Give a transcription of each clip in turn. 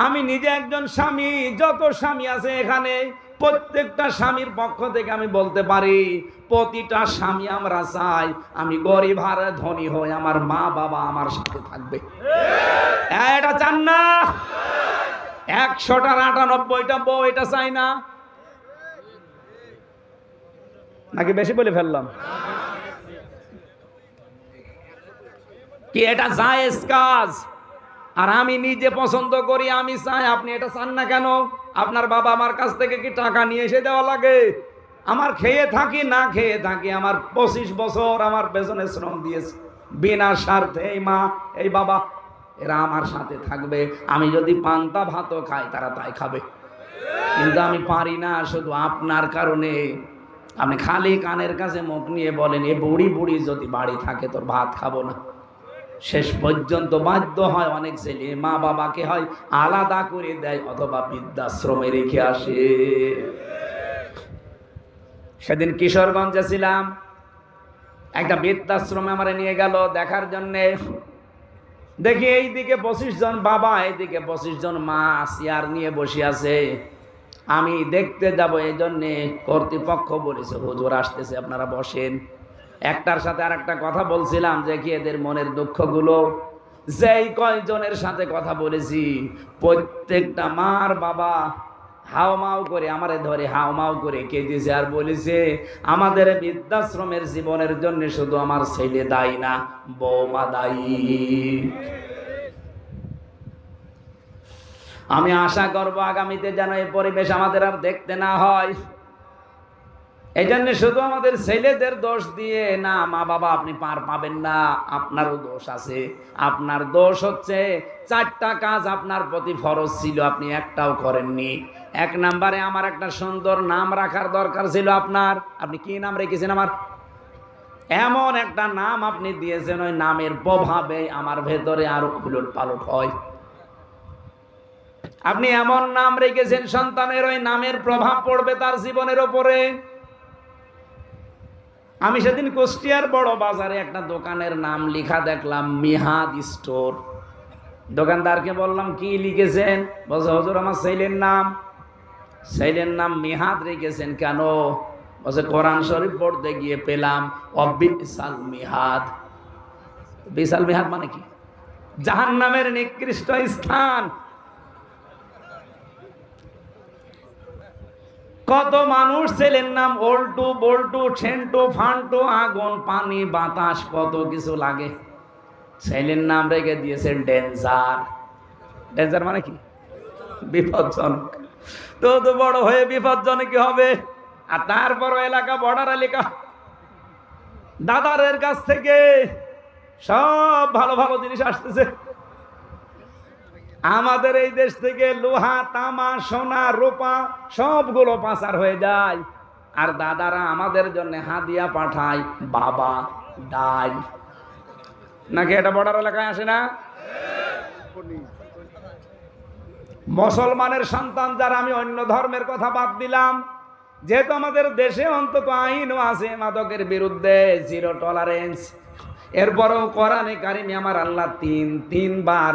আমি নিজে একজন স্বামী যত স্বামী আছে এখানে প্রত্যেকটা স্বামীর পক্ষ থেকে আমি বলতে পারি প্রতিটা স্বামী আমরা চাই আমি গরিব হারে ধনী হই আমার মা বাবা আমার সাথে থাকবে। হ্যাঁ, এটা চান না? একশোটার আটানব্বইটা বউ এটা চাই না? নাকি বেশি বলে ফেললাম? কি এটা জায়েজ কাজ? আর আমি নিজে পছন্দ করি, আমি চাই আপনি এটা চান না কেন? আপনার বাবা আমার কাছ থেকে কি টাকা নিয়ে এসে দেওয়া লাগে? আমার খেয়ে থাকি, না খেয়ে থাকি, আমার পঁচিশ বছর আমার পেছনে শ্রম দিয়েছে। বিনা স্বার্থে এই মা, এই বাবা, এরা আমার সাথে থাকবে। আমি যদি পান্তা ভাতও খাই, তারা তাই খাবে। কিন্তু আমি পারি না শুধু আপনার কারণে। আপনি খালি কানের কাছে মুখ নিয়ে বলেন, এ বুড়ি বুড়ি যদি বাড়ি থাকে, তোর ভাত খাব না। শেষ পর্যন্ত বাধ্য হয়, অনেক ছেলে মা বাবাকে হয়, আলাদা করে দেয়, অথবা বৃদ্ধাশ্রমে রেখে আসে। সেদিন কিশোরগঞ্জে ছিলাম। একটা বৃদ্ধাশ্রমে আমার নিয়ে গেল দেখার জন্যে। দেখি এইদিকে পঁচিশ জন বাবা, এইদিকে পঁচিশ জন মা চেয়ার নিয়ে বসে আছে। আমি দেখতে যাব এই জন্যে কর্তৃপক্ষ বলেছে, হুজুর আসতেছে, আপনারা বসেন। একটার সাথে আর একটা কথা বলছিলাম যে কি এদের মনের দুঃখগুলো? যেই কয়জনের সাথে কথা বলেছি, প্রত্যেকটা মার বাবা হাও মাও করে, আমারে ধরে হাও মাও করে কেঁদেছে আর বলেছে, আমাদের বৃদ্ধাশ্রমের জীবনের জন্য শুধু আমার ছেলে দায়ী না, বৌমা দায়ী। আমি আশা করব আগামীতে যেন এই পরিবেশ আমাদের আর দেখতে না হয়। এই জন্য শুধু আমাদের ছেলেদের দোষ দিয়ে না মা বাবা আপনি পার পাবেন না, আপনারও দোষ আছে। আপনার দোষ হচ্ছে চারটা কাজ আপনার প্রতি ফরজ ছিল, আপনি একটাও করেননি। এক নাম্বারে আমার একটা সুন্দর নাম রাখার দরকার ছিল আপনার। আপনি কি নাম রেখেছেন আমার? এমন একটা নাম আপনি দিয়েছেন, ওই নামের প্রভাবে আমার ভেতরে আরও উলট পালট হয়। আপনি এমন নাম রেখেছেন, সন্তানের ওই নামের প্রভাব পড়বে তার জীবনের ওপরে। আমি সেদিন কুষ্টিয়ার বড় বাজারে একটা দোকানের নাম লেখা দেখলাম, মিহাদ স্টোর। দোকানদারকে বললাম, কি লিখেছেন? বলছে, হজুর, আমার ছেলের নাম। ছেলের নাম মিহাদ রেখেছেন, কেন? বলছে, কোরআন শরীফ পড়তে গিয়ে পেলাম অবিসাল মিহাদ। বিশাল মিহাদ মানে কি? জাহান নামের নিকৃষ্ট স্থান। কত মানুষ ছেলের নাম ওল্টু, বল্টু, ছেন্টু, ফান্টু, আগুন, পানি, বাতাস, কত কিছু লাগে। ছেলের নাম রেখে দিয়েছে ডেঞ্জার। ডেঞ্জার মানে কি? বিপজ্জনক। তো তো বড় হয়ে বিপজ্জনক হবে? আর তারপর এলাকা বর্ডার এলাকা দাদারের কাছ থেকে সব ভালো ভালো জিনিস আসতেছে। আমাদের এই দেশ থেকে লোহা, তামা, সোনা, রোপা সবগুলো পাচার হয়ে যায়। আর দাদারা আমাদের জন্য হাদিয়া পাঠায়, বাবা, দাই। নাকি এটা বর্ডার এলাকায় আসে না? মুসলমানের সন্তান যারা, আমি অন্য ধর্মের কথা বাদ দিলাম। যেহেতু আমাদের দেশে অন্তত আইনও আছে মাদকের বিরুদ্ধে জিরো টলারেন্স এরপরেও কোরআনে কারিমে আমার আল্লাহ তিন, তিনবার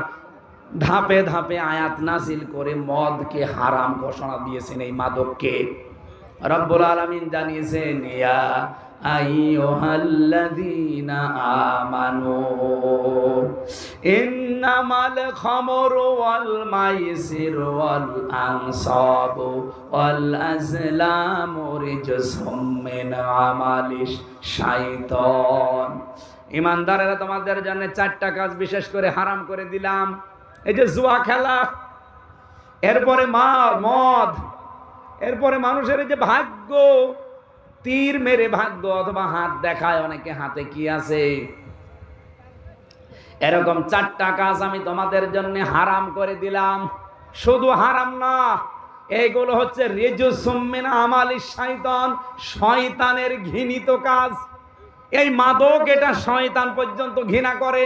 ধাপে ধাপে আয়াত নাসিল করে মদকে হারাম ঘোষণা দিয়েছেন এই মাদককে। রব্বুল আলামিন জানিয়েছেন, ইয়া আমালিশ ইমানদারেরা তোমাদের জন্য চারটা কাজ বিশেষ করে হারাম করে দিলাম। এই যে জুয়া খেলা, এরপরে মা মদ, এরপরে মানুষের এই যে ভাগ্য, তীর মেরে ভাগ্য অথবা হাত দেখায়, অনেকে হাতে কি আছে? এরকম চারটা কাজ আমি তোমাদের জন্য হারাম করে দিলাম। শুধু হারাম না, এইগুলো হচ্ছে রেজু সুম্মিন আমালি শয়তান শয়তানের ঘৃণিত কাজ। এই মাদক এটা শয়তান পর্যন্ত ঘৃণা করে।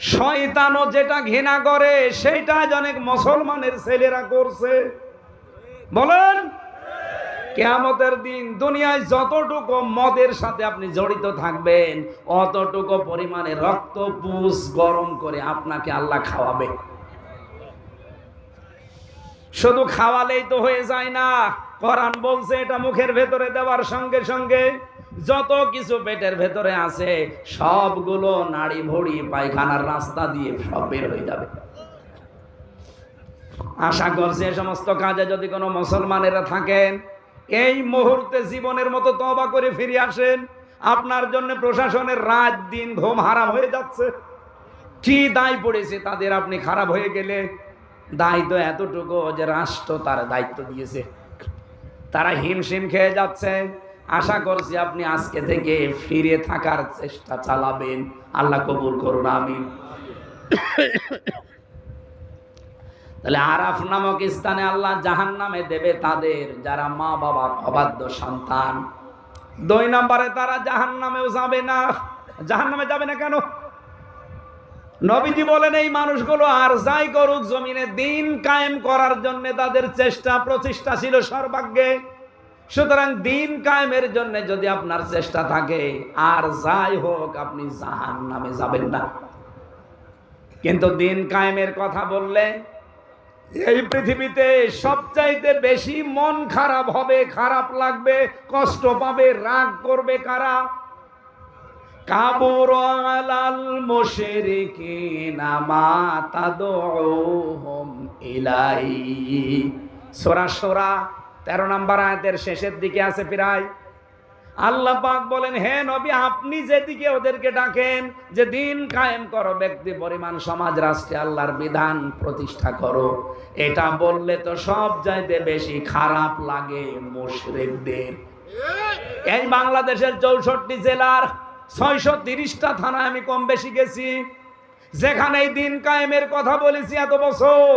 শয়তানও যেটা ঘৃণা করে সেটা অনেক মুসলমানের ছেলেরা করছে। বলেন, কেয়ামতের দিন দুনিয়ায় যতটুকু মদের সাথে আপনি জড়িত থাকবেন, অতটুকু পরিমাণে রক্ত পুষ গরম করে আপনাকে আল্লাহ খাওয়াবে। শুধু খাওয়ালেই তো হয়ে যায় না, কোরআন বলছে এটা মুখের ভেতরে দেওয়ার সঙ্গে সঙ্গে যত কিছু পেটের ভেতরে আছে, সবগুলো নাড়ি ভড়ি পায়খানার রাস্তা দিয়ে সব বের হয়ে যাবে। আশা করছি এ সমস্ত কাজে যদি কোনো মুসলমানেরা থাকেন, এই মুহূর্তে জীবনের মতো তবা করে ফিরে আসেন। আপনার জন্য প্রশাসনের রাত দিন ঘুম হারাম হয়ে যাচ্ছে। কি দায় পড়েছে তাদের আপনি খারাপ হয়ে গেলে? দায় তো এতটুকু যে রাষ্ট্র তার দায়িত্ব দিয়েছে। তারা হিমশিম খেয়ে যাচ্ছে। আশা করছি আপনি আজকে থেকে ফিরে থাকার চেষ্টা চালাবেন। আল্লাহ কবুল করুন আমি তাহলে আরাফ নামক স্থানে আল্লাহ জাহান নামে দেবে তাদের, যারা মা বাবার অবাধ্য সন্তান। দুই নম্বরে তারা জাহান নামেও যাবে না। জাহান নামে যাবে না কেন? নবীজি বলেন, এই মানুষগুলো আর যাই করুক, জমিনে দিন কায়েম করার জন্য তাদের চেষ্টা, প্রচেষ্টা ছিল সর্বাগ্যে সুতরাং দিন কায়েমের জন্য যদি আপনার চেষ্টা থাকে, আর যাই হোক, আপনি জাহান নামে যাবেন না। কিন্তু দিন কায়েমের কথা বললে, এই পৃথিবীতে সবচাইতে বেশি মন খারাপ হবে, খারাপ লাগবে, কষ্ট পাবে, রাগ করবে কারা? কাবুর আলাল মুশরিকিনা মা তাদউহুম ইলাই সূরা সূরা 13 নম্বর আয়াতের শেষের দিকে আছে প্রায়। আল্লাহ পাক বলেন, হে নবী, আপনি যেদিকে ওদেরকে ডাকেন, যে দিন কায়েম করো, ব্যক্তি, পরিমাণ, সমাজ, রাষ্ট্রে আল্লাহর বিধান প্রতিষ্ঠা করো। এটা বললে তো সব চাইতে বেশি খারাপ লাগে মুশরিকদের। এই বাংলাদেশের চৌষট্টি জেলার ছয়শো তিরিশটা থানায় আমি কম বেশি গেছি, যেখানে এই দিন কায়েমের কথা বলেছি এত বছর।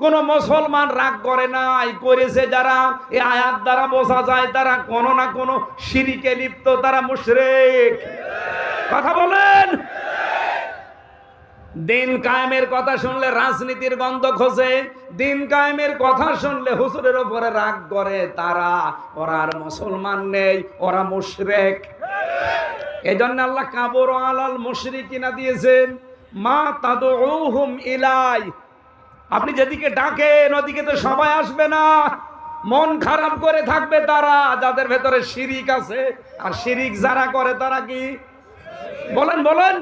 কোন মুসলমান রাগ করে নাই, করেছে যারা এই আয়াত দ্বারা বোঝা যায় তারা কোনো না কোনো সিঁড়িকে লিপ্ত, তারা মুশরেক। কথা বলেন? দিন কায়েমের কথা শুনলে রাজনীতির গন্ধ খোঁজে, দিন কায়েমের কথা শুনলে হুজুরের উপরে রাগ করে তারা, ওরা আর মুসলমান নেই, ওরা মুশরেক। এই জন্য আল্লাহ কাবর আলাল মুশরিক কিনা দিয়েছেন, মা তাদুহুম ইলাই আপনি যেদিকে ডাকেন, ওদিকে তো সবাই আসবে না। মন খারাপ করে থাকবে তারা, যাদের ভেতরে শিরিক আছে। আর শিরিক যারা করে, তারা কি? বলেন বলেন।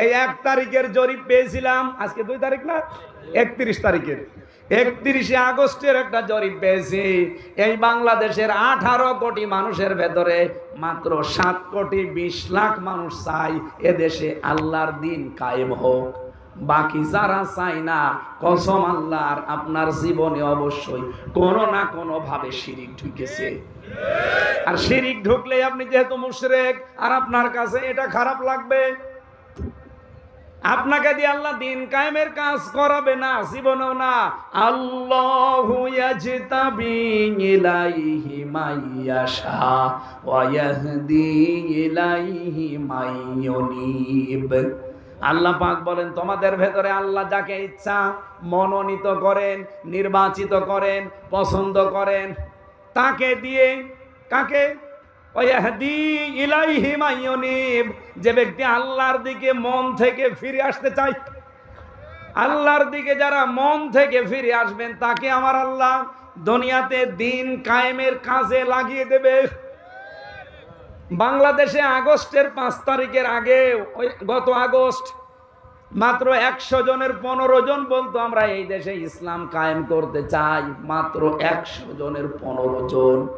এই এক তারিখের জরিপ পেয়েছিলাম। আজকে দুই তারিখ না? একত্রিশ তারিখের। একত্রিশে আগস্টের একটা জরিপ পেয়েছি। এই বাংলাদেশের আঠারো কোটি মানুষের ভেতরে মাত্র সাত কোটি বিশ লাখ মানুষ চাই এদেশে আল্লাহর দিন কায়েম হোক। বাকি যারা চাই না, কসম আল্লাহর, আপনার জীবনে অবশ্যই কোনো না কোনো ভাবে শিরিক ঢুকেছে। আর শিরিক ঢুকলে আপনি যেহেতু মুশরেক, আর আপনার কাছে এটা খারাপ লাগবে। আপনাকে দিয়ে আল্লাহ দিন কায়েমের কাজ করাবে না, জীবনেও না। আল্লাহু ইলাইহি মাইয়াশা ওয়া ইয়াহদি ইলাইহি মাইয়ুনিব আল্লাহ পাক বলেন, তোমাদের ভেতরে আল্লাহ যাকে ইচ্ছা মনোনীত করেন, নির্বাচিত করেন, পছন্দ করেন, তাকে দিয়ে কাকে? যে ব্যক্তি আল্লাহর দিকে মন থেকে ফিরে আসতে চায়, আল্লাহর দিকে যারা মন থেকে ফিরে আসবেন, তাকে আমার আল্লাহ দুনিয়াতে দিন কায়েমের কাজে লাগিয়ে দেবে। বাংলাদেশে আগস্টের পাঁচ তারিখের আগে, ওই গত আগস্ট, মাত্র একশো জনের পনেরো জন বলতো, আমরা এই দেশে ইসলাম কায়েম করতে চাই। মাত্র একশো জনের পনেরো জন।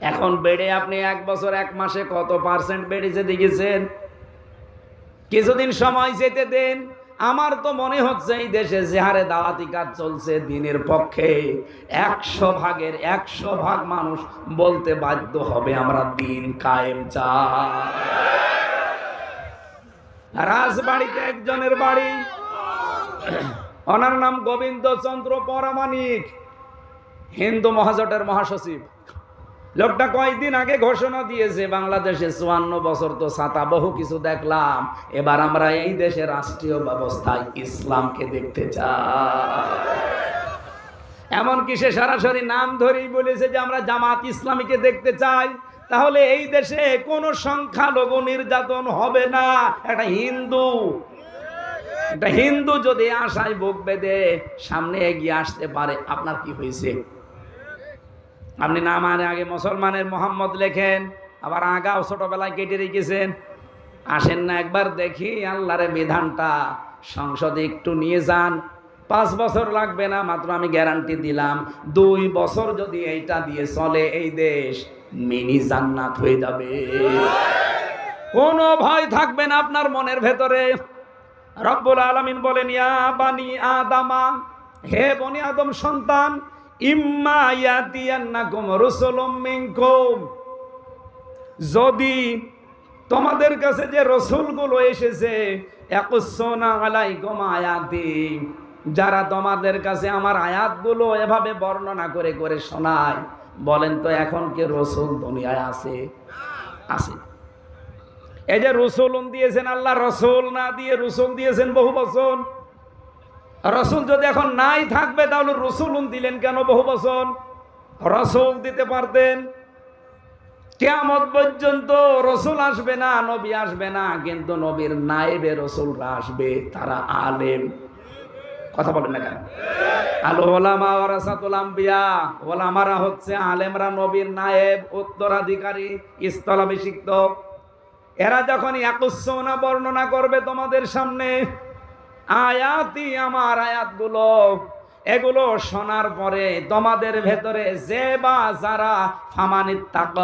এখন বেড়ে আপনি এক বছর, এক মাসে কত পার্সেন্ট বেড়েছে দেখেছেন? কিছুদিন সময় যেতে দেন আমার তো মনে হচ্ছে এই দেশে যে হারে দাওয়াতি কাজ চলছে দিনের পক্ষে। একশো ভাগের একশো ভাগ মানুষ বলতে বাধ্য হবে আমরা দিন কায়েম চাই। রাজবাড়িতে একজনের বাড়ি। ওনার নাম গোবিন্দ চন্দ্র পরামানিক হিন্দু মহাজোটের মহাসচিব। লোকটা কয়েকদিন আগে ঘোষণা দিয়েছে, বাংলাদেশে চুয়ান্ন বছর তো ছাতা, বহু কিছু দেখলাম। এবার আমরা এই দেশে রাষ্ট্রীয় ব্যবস্থায় ইসলামকে দেখতে চাই। এমনকি সে সরাসরি নাম ধরেই বলেছে যে আমরা জামাত ইসলামীকে দেখতে চাই। তাহলে এই দেশে কোনো সংখ্যালঘু নির্যাতন হবে না। একটা হিন্দু একটা হিন্দু যদি আশায় বুক বেঁধে সামনে এগিয়ে আসতে পারে, আপনার কি হয়েছে? আপনি না মানে আগে মুসলমানের মোহাম্মদ লেখেন, আবার আগাও ছোটবেলায় কেটে রেখেছেন। আসেন না একবার দেখি আল্লাহর বিধানটা। সংসদে একটু নিয়ে যান। পাঁচ বছর লাগবে না, মাত্র আমি গ্যারান্টি দিলাম। দুই বছর যদি এইটা দিয়ে চলে, এই দেশ মিনি জান্নাত হয়ে যাবে। কোনো ভয় থাকবে না আপনার মনের ভেতরে। রব্বুল আলামিন বলেন, ইয়া বানি আদামা, হে বনি আদম সন্তান যদি তোমাদের কাছে যে রসুলগুলো এসেছে যারা তোমাদের কাছে আমার আয়াতগুলো এভাবে বর্ণনা করে করে শোনায়, বলেন তো এখন কি রসুল দুনিয়ায় আছে? আছে। এই যে রসুল দিয়েছেন আল্লাহ, রসুল না দিয়ে রসুল দিয়েছেন বহু বছর। রসুল যদি এখন নাই থাকবে, তাহলে রসুল দিলেন কেন বহু বছর রসুল দিতে পারতেন। কেমন পর্যন্ত রসুল আসবে না, নবী আসবে না, কিন্তু নবীর নায়েবে রসুলরা আসবে, তারা আলেম। কথা বলেন না কেন? আলো ওলামা ওরাসাতুল আম্বিয়া, ওলামারা হচ্ছে আলেমরা নবীর নায়েব, উত্তরাধিকারী, স্থলাভিষিক্ত। এরা যখন একুশনা বর্ণনা করবে তোমাদের সামনে আয়াতি আমার আয়াতগুলো, এগুলো শোনার পরে তোমাদের ভেতরে যে বা যারা ফামানিত তাক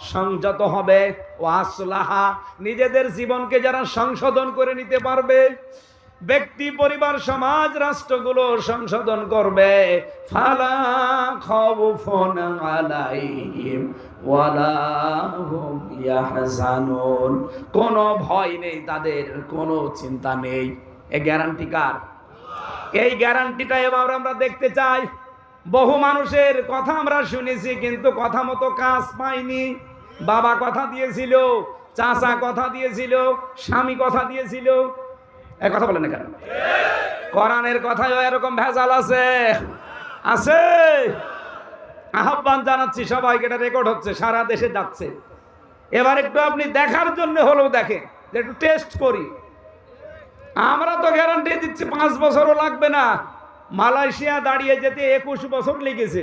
সংযত হবে ও আসলাহা, নিজেদের জীবনকে যারা সংশোধন করে নিতে পারবে, ব্যক্তি, পরিবার, সমাজ, রাষ্ট্রগুলো সংশোধন করবে। ফালা কোনো ভয় নেই তাদের, কোনো চিন্তা নেই। এ গ্যারান্টি কার? এই গ্যারান্টিটা এবার আমরা দেখতে চাই। বহু মানুষের কথা আমরা শুনেছি, কিন্তু কথা মতো কাজ পাইনি। বাবা কথা দিয়েছিল, চাচা কথা দিয়েছিল, স্বামী কথা দিয়েছিল। এ কথা বলেন কেন? কোরআনের কথায়ও এরকম ভেজাল আছে? আছে। আহ্বান জানাচ্ছি সবাইকে, এটা রেকর্ড হচ্ছে, সারা দেশে যাচ্ছে। এবার একটু আপনি দেখার জন্য হলেও দেখেন, যে একটু টেস্ট করি। আমরা তো গ্যারান্টি দিচ্ছি, পাঁচ বছরও লাগবে না। মালয়েশিয়া দাঁড়িয়ে যেতে একুশ বছর লেগেছে।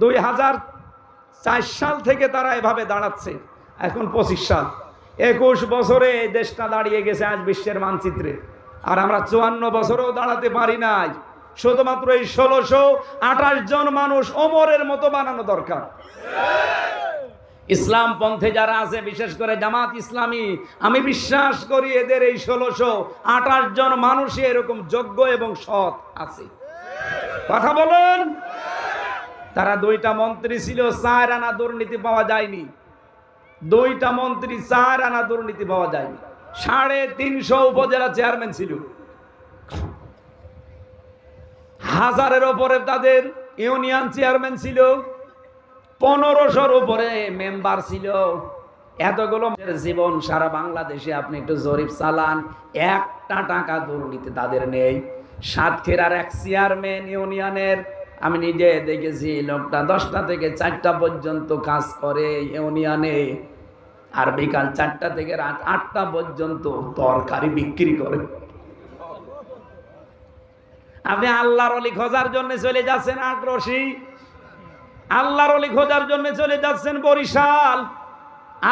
দুই হাজার চার সাল থেকে তারা এভাবে দাঁড়াচ্ছে, এখন পঁচিশ সাল। একুশ বছরে এই দেশটা দাঁড়িয়ে গেছে আজ বিশ্বের মানচিত্রে। আর আমরা চুয়ান্ন বছরেও দাঁড়াতে পারি নাই। শুধুমাত্র এই ষোলোশো আঠাশ জন মানুষ ওমরের মতো বানানো দরকার। ইসলাম পন্থে যারা আছে, বিশেষ করে জামাত ইসলামী, আমি বিশ্বাস করি এদের এই ষোলোশো আঠাশ জন মানুষই এরকম যোগ্য এবং সৎ আছে। কথা বলুন? তারা দুইটা মন্ত্রী ছিল, চার আনা দুর্নীতি পাওয়া যায়নি। দুইটা মন্ত্রী, চার আনা দুর্নীতি পাওয়া যায়নি। সাড়ে তিনশো উপজেলা চেয়ারম্যান ছিল। হাজারের ওপরে তাদের ইউনিয়ন চেয়ারম্যান ছিল। পনেরোশোর উপরে মেম্বার ছিল। এতগুলো জীবন সারা বাংলাদেশে আপনি একটু জরিপ চালান, একটা টাকা দুর্নীতি তাদের নেই। সাতক্ষীরার এক চেয়ারম্যান ইউনিয়নের, আমি নিজে দেখেছি, লোকটা দশটা থেকে চারটা পর্যন্ত কাজ করে ইউনিয়নে, আর বিকাল চারটা থেকে রাত আটটা পর্যন্ত তরকারি বিক্রি করে। আপনি আল্লাহর অলি খোঁজার জন্য চলে যাচ্ছেন আটরশি আল্লাহর অলি খোঁজার জন্য চলে যাচ্ছেন বরিশাল।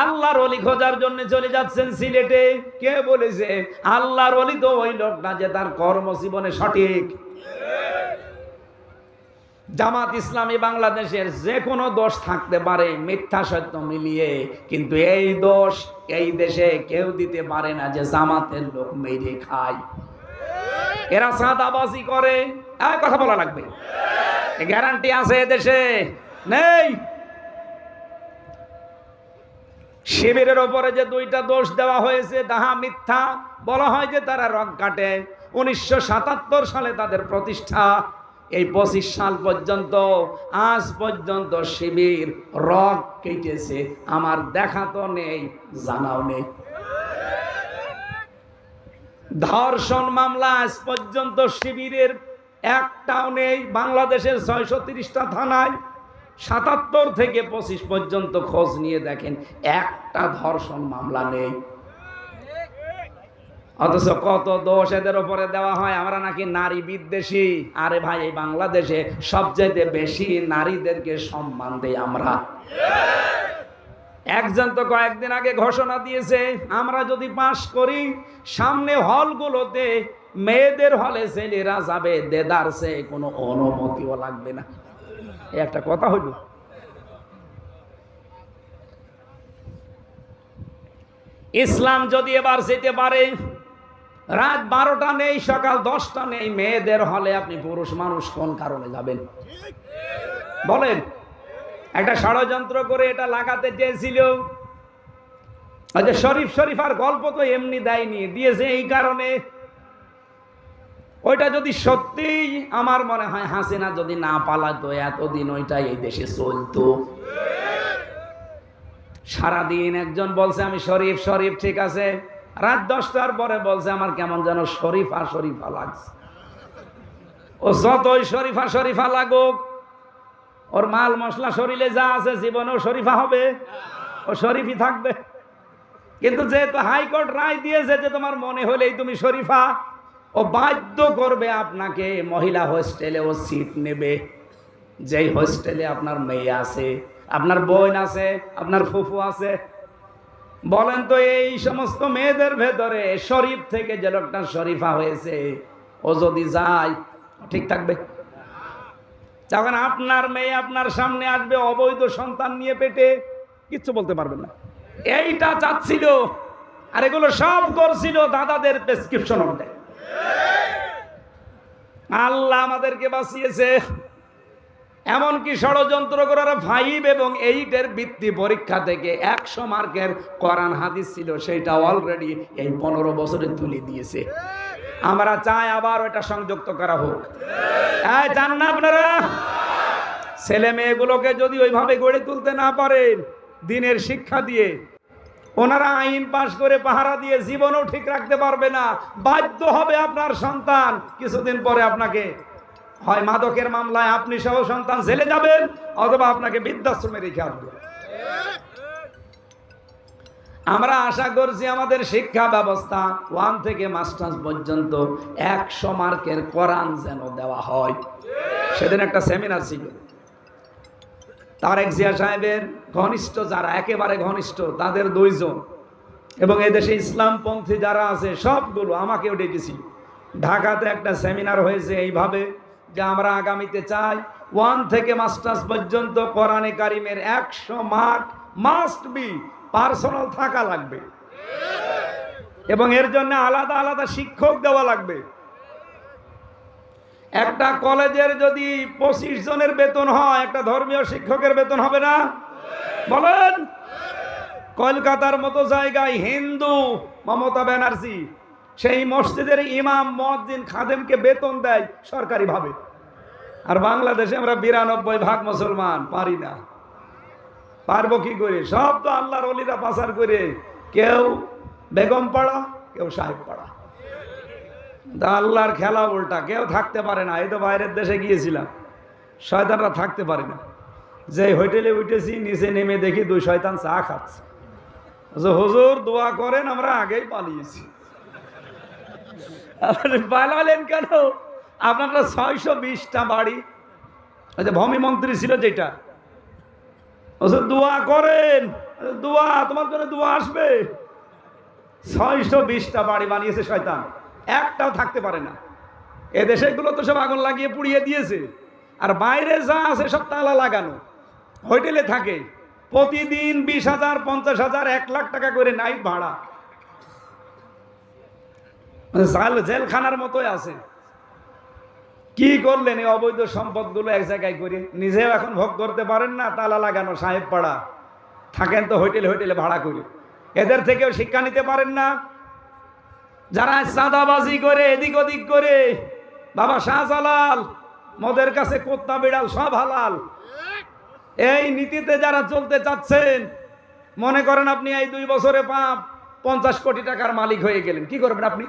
আল্লাহর অলি খোঁজার জন্য চলে যাচ্ছেন সিলেটে। কে বলেছে? আল্লাহর অলি তো ওই লোকটা যে তার কর্মজীবনে সঠিক। জামাত ইসলামী বাংলাদেশের যে কোনো দোষ থাকতে পারে, মিথ্যা সত্য মিলিয়ে। কিন্তু এই দোষ এই দেশে কেউ দিতে পারে না যে জামাতের লোক মেরে খায়। এরা সাদাবাজি করে। কথা বলা লাগবে। গ্যারান্টি আছে এদেশে নেই। শিবিরের ওপরে যে দুইটা দোষ দেওয়া হয়েছে, তাহা মিথ্যা। বলা হয় যে তারা রক কাটে। উনিশশো সাতাত্তর সালে তাদের প্রতিষ্ঠা। এই পঁচিশ সাল পর্যন্ত, আজ পর্যন্ত শিবির রক কেটেছে। আমার দেখা তো নেই, জানাও নেই। ধর্ষণ মামলা আজ পর্যন্ত শিবিরের একটাও নেই। বাংলাদেশের ছয়শো তিরিশটা থানায় সাতাত্তর থেকে পঁচিশ পর্যন্ত খোঁজ নিয়ে দেখেন একটা ধর্ষণ মামলা নেই। অথচ কত দোষ এদের ওপরে দেওয়া হয়? আমরা নাকি নারী বিদ্বেষী। আরে ভাই, এই বাংলাদেশে সবচেয়ে বেশি নারীদেরকে সম্মান দেই আমরা। একজন তো কয়েকদিন আগে ঘোষণা দিয়েছে, আমরা যদি পাশ করি, সামনে হলগুলোতে মেয়েদের হলে ছেলেরা যাবে দেদারসে কোনো অনুমতিও লাগবে না। একটা কথা হইল ইসলাম যদি এবার যেতে পারে, রাত বারোটা নেই, সকাল দশটা নেই, মেয়েদের হলে আপনি পুরুষ মানুষ কোন কারণে যাবেন? বলেন, একটা ষড়যন্ত্র করে এটা লাগাতে চেয়েছিল। আচ্ছা শরীফ আর গল্প তো এমনি দেয়নি, দিয়েছে এই কারণে। ওইটা যদি সত্যিই আমার মনে হয় হাসিনা যদি না পালাতো, এতদিন ওইটা এই দেশে চলতো। সারাদিন একজন বলছে, আমি শরীফ শরীফ, ঠিক আছে। রাত দশটার পরে বলছে, আমার কেমন যেন শরীফা শরীফা লাগছে। ও যতই শরীফা শরীফা লাগুক, ওর মাল মশলা শরীরে যা আছে জীবনেও শরীফা হবে। ও শরীফই থাকবে। কিন্তু যেহেতু হাইকোর্ট রায় দিয়েছে যে তোমার মনে হলেই তুমি শরীফা ও বাধ্য করবে আপনাকে মহিলা হোস্টেলে ও সিট নেবে। যেই হোস্টেলে আপনার মেয়ে আছে, আপনার বোন আছে, আপনার ফুফু আছে। বলেন তো এই সমস্ত মেয়েদের ভেতরে শরীফ থেকে যে লোকটা শরীফা হয়েছে, ও যদি যায়, ঠিক থাকবে? যখন আপনার মেয়ে আপনার সামনে আসবে, অবৈধ সন্তান নিয়ে পেটে, কিচ্ছু বলতে পারবেন না। এইটা চাচ্ছিল, আর এগুলো সব করছিল দাদাদের প্রেসক্রিপশন অনুযায়ী। আল্লাহ আমাদেরকে বাঁচিয়েছে। এমনকি ষড়যন্ত্র করার ফাইভ এবং এইটের বৃত্তি পরীক্ষা থেকে একশো মার্কের কোরআন হাদিস ছিল সেইটা অলরেডি এই পনেরো বছরে তুলে দিয়েছে। আমরা চাই আবার ওটা সংযুক্ত করা হোক। চান না আপনারা? ছেলে মেয়েগুলোকে যদি ওইভাবে গড়ে তুলতে না পারেন, দিনের শিক্ষা দিয়ে ওনারা আইন পাশ করে পাহারা দিয়ে জীবনও ঠিক রাখতে পারবে না। বাধ্য হবে আপনার সন্তান। কিছুদিন পরে আপনাকে হয় মাদকের মামলায় আপনি সহ সন্তান জেলে যাবেন, অথবা আপনাকে বৃদ্ধাশ্রমে রেখে আসবে। আমরা আশা করছি আমাদের শিক্ষা ব্যবস্থা ওয়ান থেকে মাস্টার্স পর্যন্ত একশো মার্কের কোরআন যেন দেওয়া হয়। সেদিন একটা সেমিনার ছিল। তারেক জিয়া সাহেবের ঘনিষ্ঠ যারা, একেবারে ঘনিষ্ঠ, তাদের দুইজন। এবং এদেশে ইসলামপন্থী যারা আছে, সবগুলো আমাকেও ডেকেছিল। ঢাকাতে একটা সেমিনার হয়েছে এইভাবে, যে আমরা আগামীতে চাই ওয়ান থেকে মাস্টার্স পর্যন্ত কোরআনে কারিমের একশো মার্ক মাস্ট বি পার্সোনাল থাকা লাগবে। এবং এর জন্য আলাদা আলাদা শিক্ষক দেওয়া লাগবে। একটা কলেজের যদি পঁচিশ জনের বেতন হয়, একটা ধর্মীয় শিক্ষকের বেতন হবে না? বলেন। কলকাতার মতো জায়গায় হিন্দু মমতা ব্যানার্জি, সেই মসজিদের ইমাম মসজিদ খাদেমকে বেতন দেয় সরকারিভাবে। আর বাংলাদেশে আমরা বিরানব্বই ভাগ মুসলমান, পারি না। পারব কি করে? সব তো আল্লাহর অলিরা পাচার করে। কেউ বেগম পাড়া কেউ সাহেব পাড়া আল্লাহর খেলা উল্টা কেউ থাকতে পারে না এই তো বাইরের দেশে গিয়েছিলাম। শয়তানরা থাকতে পারে না। যে হোটেলে উঠেছি নিচে নেমে দেখি দুই শয়তান চা খাচ্ছে। হুজুর দোয়া করেন আমরা আগেই পালিয়েছি। পালালেন কেন? আপনারা ছয়শো বিশটা বাড়ি। আচ্ছা ভূমি মন্ত্রী ছিল যেটা। বলছে, দোয়া করেন দোয়া তোমার জন্য দোয়া আসবে। ছয়শো বিশটা বাড়ি বানিয়েছে শয়তান। একটাও থাকতে পারে না। এ তো সব আগুন লাগিয়ে পুড়িয়ে দিয়েছে। আর বাইরে যা আছে সব তালা লাগানো। হোটেলে থাকে। প্রতিদিন বিশ হাজার, পঞ্চাশ হাজার, এক লাখ টাকা করে নাইট ভাড়া। মানে জাল, জেলখানার মতোই আছে। কি করলেন এই অবৈধ সম্পদগুলো এক জায়গায় করে? নিজেও এখন ভোগ করতে পারেন না, তালা লাগানো, সাহেব পাড়া। থাকেন তো হোটেল, হোটেলে ভাড়া করে। এদের থেকেও শিক্ষা নিতে পারেন না। যারা চাঁদাবাজি করে, এদিক ওদিক করে, বাবা শাহজালাল, মদের কাছে কোত্তা বিড়াল সব হালাল। এই নীতিতে যারা চলতে চাচ্ছেন, মনে করেন আপনি এই দুই বছরে পাপ, পঞ্চাশ কোটি টাকার মালিক হয়ে গেলেন। কি করবেন আপনি?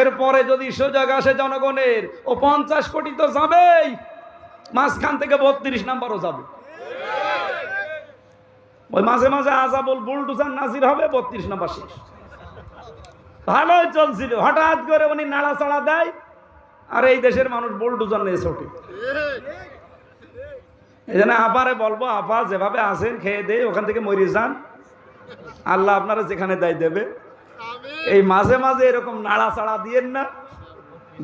এরপরে যদি সুযোগ আসে জনগণের, ও পঞ্চাশ কোটি তো যাবেই, মাঝখান থেকে বত্রিশ নাম্বারও যাবে। ওই মাঝে মাঝে আজাবুল বুলডুজার নাজির হবে, বত্রিশ নাম্বার শেষ। ভালোই চলছিল। হঠাৎ করে উনি নাড়াচাড়া দেয় আর এই দেশের মানুষ বোল্ডুজন নিয়ে ছোটে। এই জন্য আপারে বলব আপা যেভাবে আসেন খেয়ে দিয়ে ওখান থেকে মরে যান। আল্লাহ আপনারা যেখানে দেয় দেবে। এই মাঝে মাঝে এরকম নাড়াচাড়া দিয়েন না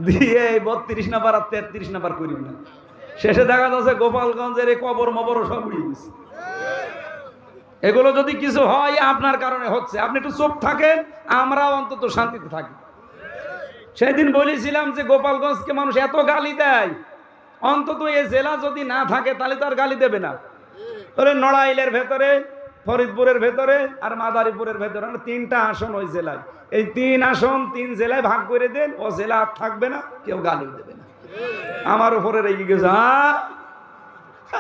দিয়ে এই বত্রিশ নাম্বার আর তেত্রিশ নাম্বার করি না। শেষে দেখা যাচ্ছে গোপালগঞ্জের এই কবর মবরও সব উড়িয়ে গেছে এগুলো যদি কিছু হয় আপনার কারণে হচ্ছে। আপনি একটু চুপ থাকেন, আমরাও অন্তত শান্তিতে থাকি। সেদিন বলেছিলাম যে, গোপালগঞ্জকে মানুষ এত গালি দেয়, অন্তত এই জেলা যদি না থাকে, তাহলে তো আর গালি দেবে না। ওরে নড়াইলের ভেতরে, ফরিদপুরের ভেতরে আর মাদারীপুরের ভেতরে মানে তিনটা আসন ওই জেলায়। এই তিন আসন, তিন জেলায় ভাগ করে দেন, ও জেলা আর থাকবে না, কেউ গালি দেবে না। আমার উপরে রেগে গেছে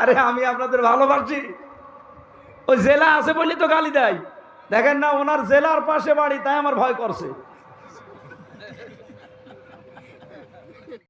আরে আমি আপনাদের ভালোবাসি। ওই জেলা আছে বলে তো গালি দেয়। দেখেন না, ওনার জেলার পাশে বাড়ি, তাই আমার ভয় করছে।